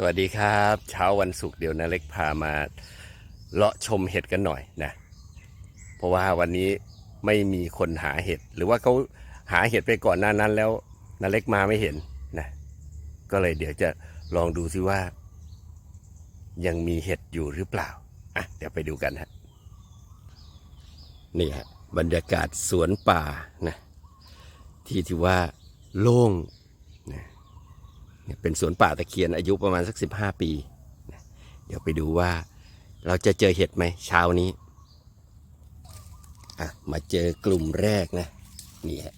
สวัสดีครับ เช้าวันศุกร์เดี๋ยวนาเล็กพามาเลาะชมเห็ดกันหน่อยนะ เพราะว่าวันนี้ไม่มีคนหาเห็ด หรือว่าเขาหาเห็ดไปก่อนหน้านั้นแล้วนาเล็กมาไม่เห็นนะ ก็เลยเดี๋ยวจะลองดูซิว่า ยังมีเห็ดอยู่หรือเปล่าอะเดี๋ยวไปดูกันฮะนี่ฮะบรรยากาศสวนป่านะ ที่ที่ว่าโล่งนะ เป็นสวนป่าตะเคียนอายุประมาณสักสิบห้าปี เดี๋ยวไปดูว่าเราจะเจอเห็ดไหมเช้านี้อะมาเจอกลุ่มแรกนะนี่ฮะ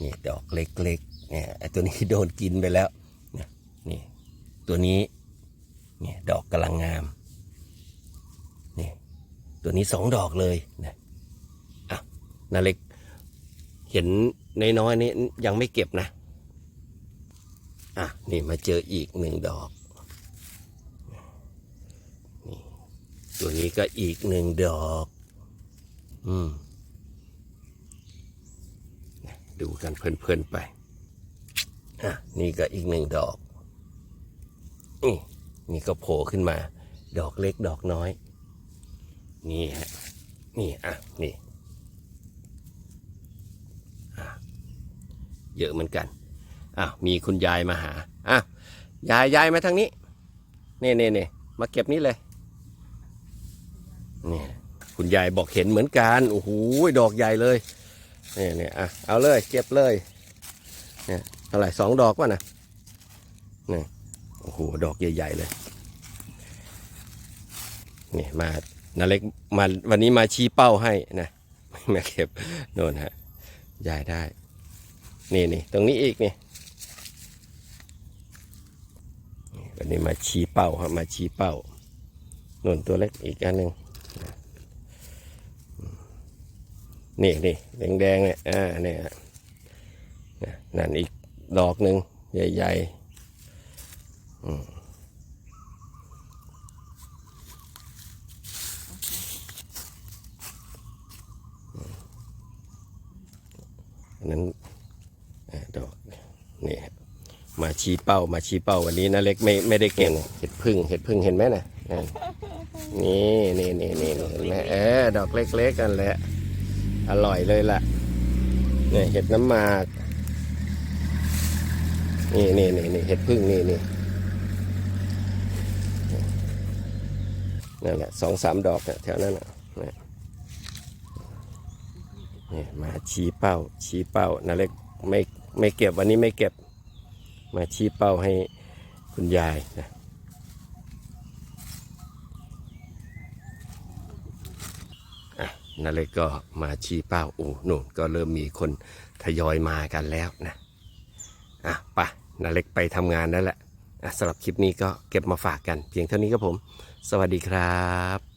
นี่ดอกเล็กๆเนี่ยไอตัวนี้โดนกินไปแล้วนะนี่ตัวนี้เนี่ยดอกกำลังงามนี่ตัวนี้สองดอกเลยนะอะนาเล็กเห็นน้อยๆนี้ยังไม่เก็บนะ อะนี่มาเจออีกหนึ่งดอกนี่ตัวนี้ก็อีกหนึ่งดอก อืมดูกันเพลินๆไปอะนี่ก็อีกหนึ่งดอกนี่นี่ก็โผล่ขึ้นมา ดอกเล็กดอกน้อย นี่ฮะนี่อะนี่อะเยอะเหมือนกัน อ้าวมีคุณยายมาหาอ้าวยายยายมาทางนี้นี่นี่นี่มาเก็บนี้เลยนี่คุณยายบอกเห็นเหมือนกันโอ้โหดอกใหญ่เลยนี่นี่อะเอาเลยเก็บเลยเนี่ยเท่าไหร่สองดอกวะนะนี่โอ้โหดอกใหญ่ๆเลยนี่มานาเล็กมาวันนี้มาชี้เป้าให้นะมาเก็บโน่นฮะยายได้ นี่นี่ตรงนี้อีกนี่นี่ วันนี้มาชี้เป้าครับมาชี้เป้าน่นตัวเล็กอีกอันหนึ่งนี่นี่แดงแดงเนี่ยอ่าเนี่ยนั่นอีกดอกหนึ่งใหญ่ๆอืมอันนั้น อ่าดอกนี่ฮะ มาชี้เป้ามาชี้เป้าวันนี้นะเล็กไม่ไม่ได้เก่งเห็ดพึ่งเห็ดพึ่งเห็นไหมนะนั่นนี่นี่นี่นี่เห็นไหมเออดอกเล็กๆกันแหละอร่อยเลยล่ะเนี่ยเห็ดน้ำหมากนี่นี่นี่นี่เห็ดพึ่งนี่นี่นั่นแหละสองสามดอกน่ะแถวนั้นน่ะนี่นี่มาชี้เป้าชี้เป้านาเล็กไม่ไม่เก็บวันนี้ไม่เก็บ มาชี้เป้าให้คุณยายนะอ่นเล็กก็มาชี้เป้าโอ้นู่นก็เริ่มมีคนทยอยมากันแล้วนะอะไปนาเล็กไปทำงานแล้วแหละอะสำหรับคลิปนี้ก็เก็บมาฝากกัน เพียงเท่านี้ครับผม สวัสดีครับ